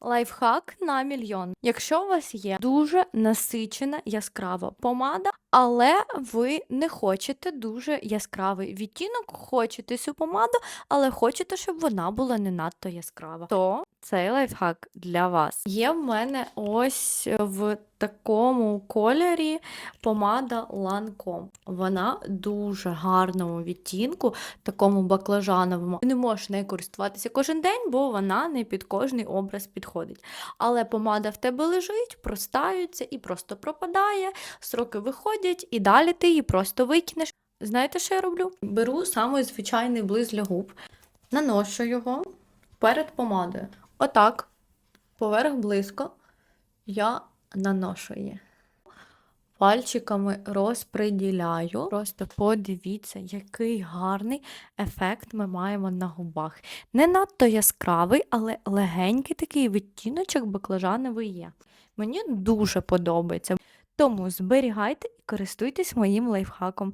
Лайфхак на мільйон. Якщо у вас є дуже насичена яскрава помада, але ви не хочете дуже яскравий відтінок, хочете цю помаду, але хочете, щоб вона була не надто яскрава, то цей лайфхак для вас. Є в мене ось в такому кольорі помада Lancome. Вона дуже гарному відтінку, такому баклажановому. Не можеш нею користуватися кожен день, бо вона не під кожний образ підходить. Але помада в тебе лежить, простаються і просто пропадає, сроки виходять, і далі ти її просто викинеш. Знаєте, що я роблю? Беру самий звичайний блиск для губ, наношу його перед помадою. Отак, поверх близько, я наношу її. Пальчиками розпреділяю. Просто подивіться, який гарний ефект ми маємо на губах. Не надто яскравий, але легенький такий відтіночок баклажановий є. Мені дуже подобається. Тому зберігайте і користуйтесь моїм лайфхаком.